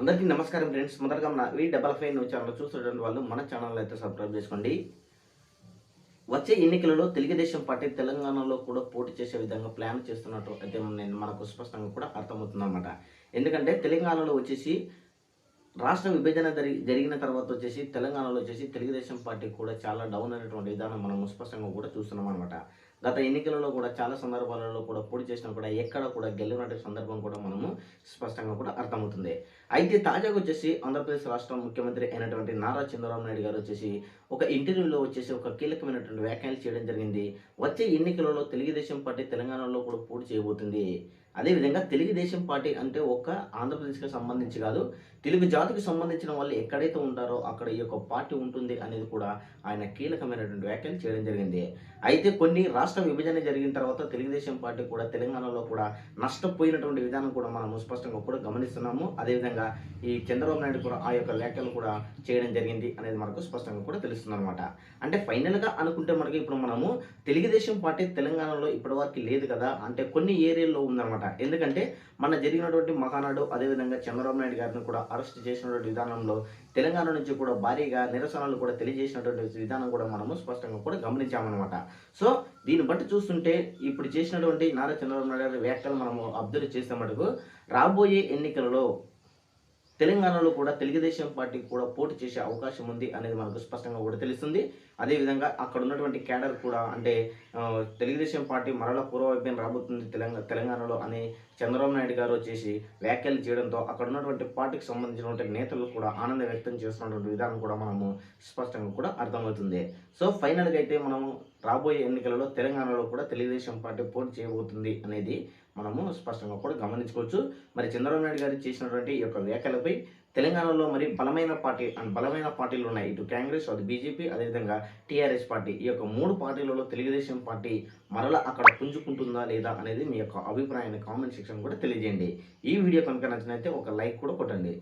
అందరికీ నమస్కారం ఫ్రెండ్స్. మొదటగా మన V double five news channel చూస్తున్నటువంటి వాళ్ళు మన ఛానల్ అయితే సబ్స్క్రైబ్ చేసుకోండి. వచ్చే ఎన్నికలలో తెలుగుదేశం పార్టీ తెలంగాణలో కూడా పోటీ చేసే విధంగా ప్లాన్ చేస్తున్నట్టు అయితే నేను మనకు స్పష్టంగా కూడా అర్థమవుతుంది అనమాట ఎందుకంటే తెలంగాణలో వచ్చేసి రాష్ట్ర విభజన జరిగిన తర్వాత వచ్చేసి తెలంగాణలో వచ్చేసి తెలుగుదేశం పార్టీ కూడా చాలా డౌన్ అయినటువంటి విధానం మనం స్పష్టంగా కూడా చూస్తున్నాం అనమాట గత ఎన్నికలలో కూడా చాలా సందర్భాలలో కూడా పోటీ చేసినా కూడా ఎక్కడ కూడా గెలిచినటువంటి సందర్భం కూడా మనము స్పష్టంగా కూడా అర్థమవుతుంది. అయితే తాజాగా వచ్చేసి ఆంధ్రప్రదేశ్ రాష్ట్ర ముఖ్యమంత్రి అయినటువంటి నారా చంద్రబాబు నాయుడు గారు వచ్చేసి ఒక ఇంటర్వ్యూలో వచ్చేసి ఒక కీలకమైనటువంటి వ్యాఖ్యలు చేయడం జరిగింది. వచ్చే ఎన్నికలలో తెలుగుదేశం పార్టీ తెలంగాణలో కూడా పోటీ చేయబోతుంది. అదేవిధంగా తెలుగుదేశం పార్టీ అంటే ఒక్క ఆంధ్రప్రదేశ్కి సంబంధించి కాదు తెలుగు జాతికి సంబంధించిన వాళ్ళు ఎక్కడైతే ఉంటారో అక్కడ ఈ యొక్క పార్టీ ఉంటుంది అనేది కూడా ఆయన కీలకమైనటువంటి వ్యాఖ్యలు చేయడం జరిగింది. అయితే కొన్ని రాష్ట్ర విభజన జరిగిన తర్వాత తెలుగుదేశం పార్టీ కూడా తెలంగాణలో కూడా నష్టపోయినటువంటి విధానం కూడా మనము స్పష్టంగా కూడా గమనిస్తున్నాము. అదేవిధంగా ఈ చంద్రబాబు నాయుడు కూడా ఆ యొక్క వ్యాఖ్యలు కూడా చేయడం జరిగింది అనేది మనకు స్పష్టంగా కూడా తెలుస్తుంది అనమాట అంటే ఫైనల్గా అనుకుంటే మనకి ఇప్పుడు మనము తెలుగుదేశం పార్టీ తెలంగాణలో ఇప్పటివరకు లేదు కదా అంటే కొన్ని ఏరియాల్లో ఉందన్నమాట. ఎందుకంటే మన జరిగినటువంటి మహానాడు అదేవిధంగా చంద్రబాబు నాయుడు గారిని కూడా అరెస్ట్ చేసినటువంటి విధానంలో తెలంగాణ నుంచి కూడా భారీగా నిరసనలు కూడా తెలియజేసినటువంటి విధానం కూడా మనము స్పష్టంగా కూడా గమనించామన్నమాట. సో దీని దీన్ని బట్టి చూస్తుంటే ఇప్పుడు చేసినటువంటి నారా చంద్రబాబు నాయుడు గారి వ్యాఖ్యలు మనము అబ్జర్వ్ చేసే మటుకు రాబోయే ఎన్నికలలో తెలంగాణలో కూడా తెలుగుదేశం పార్టీ కూడా పోటీ చేసే అవకాశం ఉంది అనేది మనకు స్పష్టంగా కూడా తెలుస్తుంది. అదేవిధంగా అక్కడ ఉన్నటువంటి క్యాడర్ కూడా అంటే తెలుగుదేశం పార్టీ మరల పూర్వవైపున రాబోతుంది తెలంగాణ తెలంగాణలో అని చంద్రబాబు నాయుడు గారు వచ్చేసి వ్యాఖ్యలు చేయడంతో అక్కడ ఉన్నటువంటి పార్టీకి సంబంధించినటువంటి నేతలు కూడా ఆనందం వ్యక్తం చేస్తున్నటువంటి విధానం కూడా మనము స్పష్టంగా కూడా అర్థమవుతుంది. సో ఫైనల్గా అయితే మనము రాబోయే ఎన్నికలలో తెలంగాణలో కూడా తెలుగుదేశం పార్టీ పోటీ చేయబోతుంది అనేది మనము స్పష్టంగా కూడా గమనించుకోవచ్చు. మరి చంద్రబాబు నాయుడు గారు చేసినటువంటి ఈ యొక్క వ్యాఖ్యలపై తెలంగాణలో మరి బలమైన పార్టీ అండ్ బలమైన పార్టీలు ఉన్నాయి. ఇటు కాంగ్రెస్ అది బీజేపీ అదేవిధంగా టీఆర్ఎస్ పార్టీ. ఈ యొక్క మూడు పార్టీలలో తెలుగుదేశం పార్టీ మరలా అక్కడ పుంజుకుంటుందా లేదా అనేది మీ యొక్క అభిప్రాయాన్ని కామెంట్ సెక్షన్ కూడా తెలియజేయండి. ఈ వీడియో కనుక నచ్చినైతే ఒక లైక్ కూడా కొట్టండి.